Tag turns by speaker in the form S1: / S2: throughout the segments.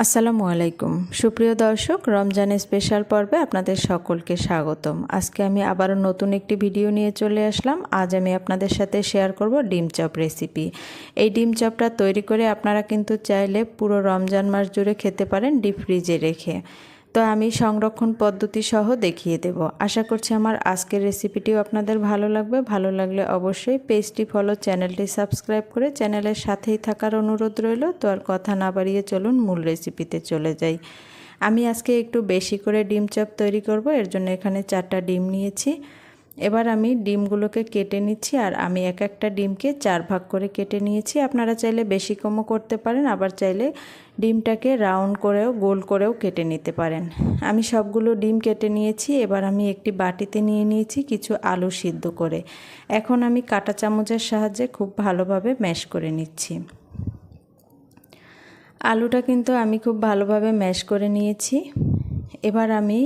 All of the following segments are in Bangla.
S1: আসসালামু আলাইকুম। সুপ্রিয় দর্শক রমজানের স্পেশাল পর্বে আপনাদের সকলকে স্বাগতম। আজকে আমি আবারও নতুন একটি ভিডিও নিয়ে চলে আসলাম। আজ আমি আপনাদের সাথে শেয়ার করব ডিম চপ রেসিপি এই ডিম চপটা তৈরি করে আপনারা কিন্তু চাইলে পুরো রমজান মাস জুড়ে খেতে পারেন ডিপ ফ্রিজে রেখে। তো আমি সংরক্ষণ পদ্ধতি সহ দেখিয়ে দেব। আশা করছি আমার আজকের রেসিপিটিও আপনাদের ভালো লাগবে। ভালো লাগলে অবশ্যই পেজটি ফলো, চ্যানেলটি সাবস্ক্রাইব করে চ্যানেলের সাথেই থাকার অনুরোধ রইল। তো আর কথা না বাড়িয়ে চলুন মূল রেসিপিতে চলে যাই। আমি আজকে একটু বেশি করে ডিম চপ তৈরি করব। এর জন্য এখানে চারটা ডিম নিয়েছি। এবার আমি ডিমগুলোকে কেটে নিচ্ছি আর আমি এক একটা ডিমকে চার ভাগ করে কেটে নিয়েছি। আপনারা চাইলে বেশি কমও করতে পারেন, আবার চাইলে ডিমটাকে রাউন্ড করেও, গোল করেও কেটে নিতে পারেন। আমি সবগুলো ডিম কেটে নিয়েছি, এবার আমি একটি বাটিতে নিয়ে নিয়েছি কিছু আলু সিদ্ধ করে। এখন আমি কাটা চামচের সাহায্যে খুব ভালোভাবে ম্যাশ করে নিচ্ছি। আলুটা কিন্তু আমি খুব ভালোভাবে ম্যাশ করে নিয়েছি। এবার আমি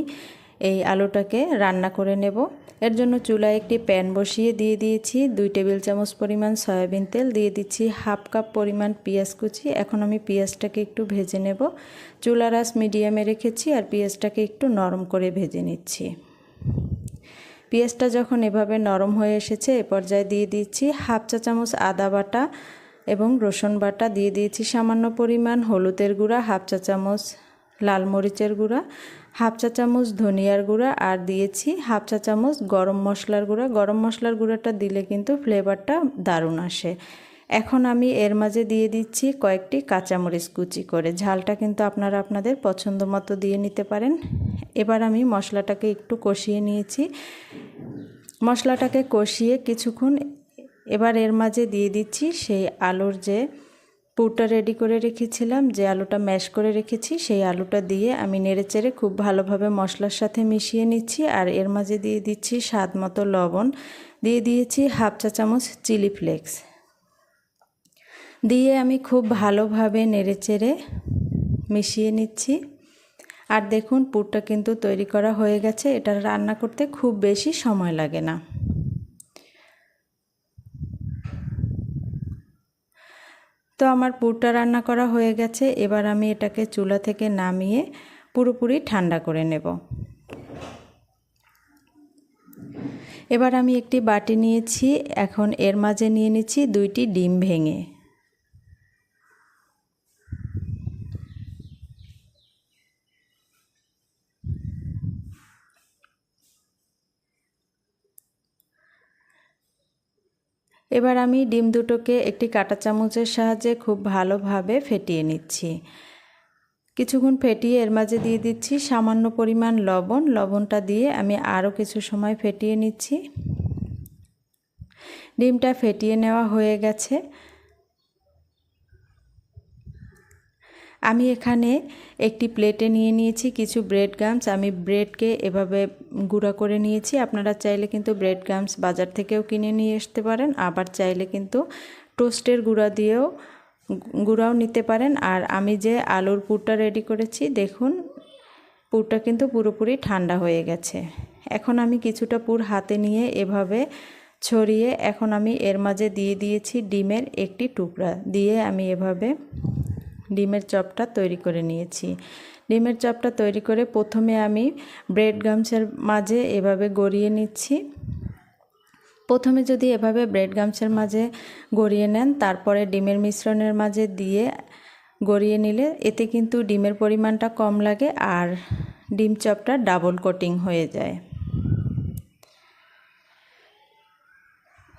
S1: এই আলুটাকে রান্না করে নেব। এর জন্য চুলায় একটি প্যান বসিয়ে দিয়ে দিয়েছি। দুই টেবিল চামচ পরিমাণ সয়াবিন তেল দিয়ে দিচ্ছি হাফ কাপ পরিমাণ পেঁয়াজ কুচি। এখন আমি পেঁয়াজটাকে একটু ভেজে নেব। চুলা রাস মিডিয়ামে রেখেছি আর পেঁয়াজটাকে একটু নরম করে ভেজে নিচ্ছি। পেঁয়াজটা যখন এভাবে নরম হয়ে এসেছে, এ পর্যায়ে দিয়ে দিচ্ছি হাফ চা চামচ আদা বাটা এবং রসুন বাটা। দিয়ে দিয়েছি সামান্য পরিমাণ হলুদের গুঁড়া, হাফ চা চামচ লাল মরিচের গুঁড়া। হাফ চা চামচ ধনিয়ার গুঁড়া আর দিয়েছি হাফ চা চামচ গরম মশলার গুঁড়া। গরম মশলার গুঁড়াটা দিলে কিন্তু ফ্লেভারটা দারুণ আসে। এখন আমি এর মাঝে দিয়ে দিচ্ছি কয়েকটি কাঁচামরিচ কুচি করে। ঝালটা কিন্তু আপনারা আপনাদের পছন্দ মতো দিয়ে নিতে পারেন। এবার আমি মশলাটাকে একটু কষিয়ে নিয়েছি। মশলাটাকে কষিয়ে কিছুক্ষণ এবার এর মাঝে দিয়ে দিচ্ছি সেই আলুর যে পুরটা রেডি করে রেখেছিলাম, যে আলুটা ম্যাশ করে রেখেছি, সেই আলুটা দিয়ে আমি নেড়েচেড়ে খুব ভালোভাবে মশলার সাথে মিশিয়ে নিচ্ছি, আর এর মাঝে দিয়ে দিচ্ছি স্বাদ মতো লবণ। দিয়ে দিয়েছি হাফ চা চামচ চিলি ফ্লেক্স দিয়ে আমি খুব ভালোভাবে নেড়েচেড়ে মিশিয়ে নিচ্ছি। আর দেখুন পুরটা কিন্তু তৈরি করা হয়ে গেছে, এটা রান্না করতে খুব বেশি সময় লাগে না। তো আমার পুরটা রান্না করা হয়ে গেছে। এবার আমি এটাকে চুলা থেকে নামিয়ে পুরোপুরি ঠান্ডা করে নেব। এবার আমি একটি বাটি নিয়েছি। এখন এর মাঝে নিয়ে নিচ্ছি দুইটি ডিম ভেঙে। এবার আমি ডিম দুটোকে একটি কাটা চামচের সাহায্যে খুব ভালোভাবে ফেটিয়ে নিচ্ছি। কিছুক্ষণ ফেটিয়ে এর মাঝে দিয়ে দিচ্ছি সামান্য পরিমাণ লবণ। লবণটা দিয়ে আমি আরও কিছু সময় ফেটিয়ে নিচ্ছি। ডিমটা ফেটিয়ে নেওয়া হয়ে গেছে। আমি এখানে একটি প্লেটে নিয়ে নিয়েছি কিছু ব্রেড গামস আমি ব্রেডকে এভাবে গুঁড়া করে নিয়েছি। আপনারা চাইলে কিন্তু ব্রেড গামস বাজার থেকেও কিনে নিয়ে আসতে পারেন। আবার চাইলে কিন্তু টোস্টের গুঁড়া দিয়েও গুঁড়াও নিতে পারেন। আর আমি যে আলুর পুরটা রেডি করেছি, দেখুন, পুরটা কিন্তু পুরোপুরি ঠান্ডা হয়ে গেছে। এখন আমি কিছুটা পুর হাতে নিয়ে এভাবে ছড়িয়ে, এখন আমি এর মাঝে দিয়ে দিয়েছি ডিমের একটি টুকরা। দিয়ে আমি এভাবে ডিমের চপটা তৈরি করে নিয়েছি। ডিমের চপটা তৈরি করে প্রথমে আমি ব্রেড গামসের মাঝে এভাবে গড়িয়ে নিচ্ছি। প্রথমে যদি এভাবে ব্রেড গামসের মাঝে গড়িয়ে নেন, তারপরে ডিমের মিশ্রণের মাঝে দিয়ে গড়িয়ে নিলে এতে কিন্তু ডিমের পরিমাণটা কম লাগে আর ডিম চপটা ডাবল কোটিং হয়ে যায়।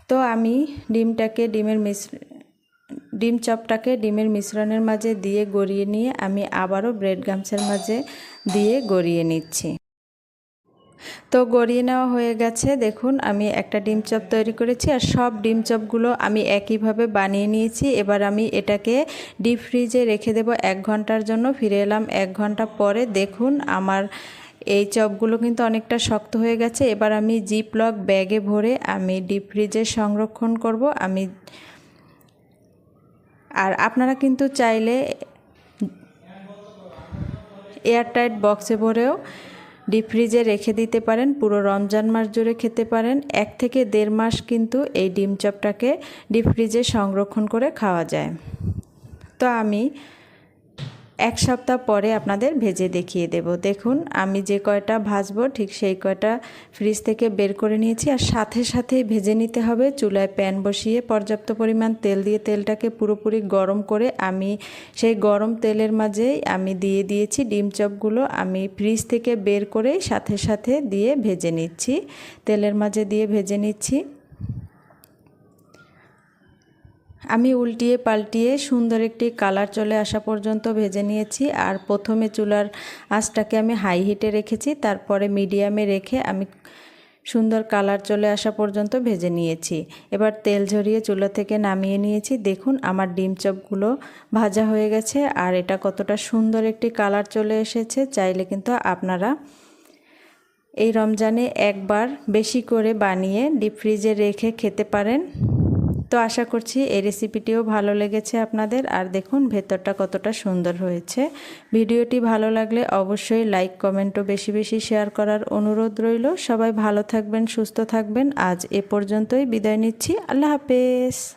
S1: তো আমি ডিমটাকে ডিমের মিশ্র ডিম চপটাকে ডিমের মিশ্রণের মাঝে দিয়ে গড়িয়ে নিয়ে আমি আবারও ব্রেড গামসের মাঝে দিয়ে গড়িয়ে নিচ্ছি। তো গড়িয়ে নেওয়া হয়ে গেছে। দেখুন, আমি একটা ডিম চপ তৈরি করেছি আর সব ডিম চপগুলো আমি একইভাবে বানিয়ে নিয়েছি। এবার আমি এটাকে ডিপ ফ্রিজে রেখে দেব এক ঘণ্টার জন্য। ফিরে এলাম এক ঘণ্টা পরে। দেখুন, আমার এই চপগুলো কিন্তু অনেকটা শক্ত হয়ে গেছে। এবার আমি জিপ লক ব্যাগে ভরে আমি ডিপ ফ্রিজে সংরক্ষণ করব। আমি আর আপনারা কিন্তু চাইলে এয়ারটাইট বক্সে ভরেও ডিপ ফ্রিজে রেখে দিতে পারেন, পুরো রমজান মাস জুড়ে খেতে পারেন। এক থেকে দেড় মাস কিন্তু এই ডিম চপটাকে ডিপ ফ্রিজে সংরক্ষণ করে খাওয়া যায়। তো আমি এক সপ্তাহ পরে আপনাদের ভেজে দেখিয়ে দেব। দেখুন, আমি যে কয়টা ভাজবো, ঠিক সেই কয়টা ফ্রিজ থেকে বের করে নিয়েছি আর সাথে সাথেই ভেজে নিতে হবে। চুলায় প্যান বসিয়ে পর্যাপ্ত পরিমাণ তেল দিয়ে তেলটাকে পুরোপুরি গরম করে আমি সেই গরম তেলের মাঝেই আমি দিয়ে দিয়েছি ডিম চপগুলো। আমি ফ্রিজ থেকে বের করে সাথে সাথে দিয়ে ভেজে নিচ্ছি। তেলের মাঝে দিয়ে ভেজে নিচ্ছি। আমি উল্টিয়ে পাল্টিয়ে সুন্দর একটি কালার চলে আসা পর্যন্ত ভেজে নিয়েছি আর প্রথমে চুলার আঁচটাকে আমি হাই হিটে রেখেছি, তারপরে মিডিয়ামে রেখে আমি সুন্দর কালার চলে আসা পর্যন্ত ভেজে নিয়েছি। এবার তেল ঝরিয়ে চুলা থেকে নামিয়ে নিয়েছি। দেখুন, আমার ডিম চপগুলো ভাজা হয়ে গেছে আর এটা কতটা সুন্দর একটি কালার চলে এসেছে। চাইলে কিন্তু আপনারা এই রমজানে একবার বেশি করে বানিয়ে ডিপ ফ্রিজে রেখে খেতে পারেন। তো আশা করছি এই রেসিপিটিও ভালো লেগেছে আপনাদের। আর দেখুন, ভেতরটা কতটা সুন্দর হয়েছে। ভিডিওটি ভালো লাগলে অবশ্যই লাইক কমেন্টও বেশি বেশি শেয়ার করার অনুরোধ রইল। সবাই ভালো থাকবেন, সুস্থ থাকবেন। আজ এ পর্যন্তই বিদায় নিচ্ছি। আল্লাহ হাফেজ।